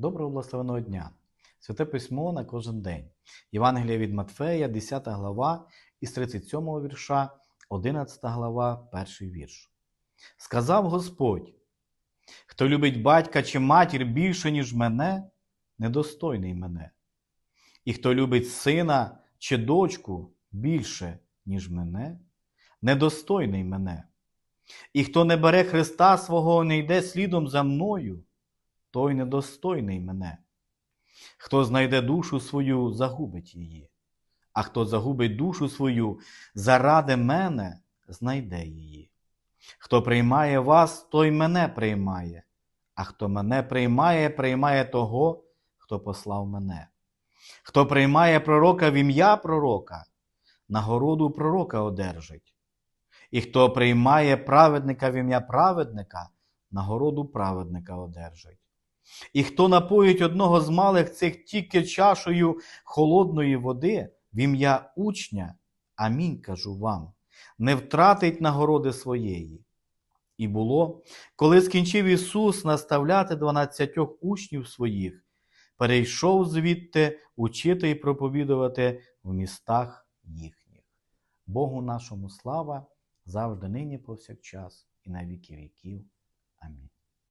Доброго благословеного дня! Святе письмо на кожен день. Євангелія від Матфея, 10 глава, із 37 вірша, 11 глава, перший вірш. Сказав Господь: Хто любить батька чи матір більше, ніж мене, недостойний мене. І хто любить сина чи дочку більше, ніж мене, недостойний мене. І хто не бере Христа свого, не йде слідом за мною, той недостойний мене. Хто знайде душу свою, загубить її, а хто загубить душу свою заради мене, знайде її. Хто приймає вас, той мене приймає, а хто мене приймає, приймає того, хто послав мене. Хто приймає пророка в ім'я пророка, нагороду пророка одержить. І хто приймає праведника в ім'я праведника, нагороду праведника одержить. І хто напоїть одного з малих цих тільки чашею холодної води в ім'я учня, амінь кажу вам, не втратить нагороди своєї. І було, коли скінчив Ісус наставляти дванадцятьох учнів своїх, перейшов звідти учити і проповідувати в містах їхніх. Богу нашому слава завжди нині повсякчас і на віки віків. Амінь.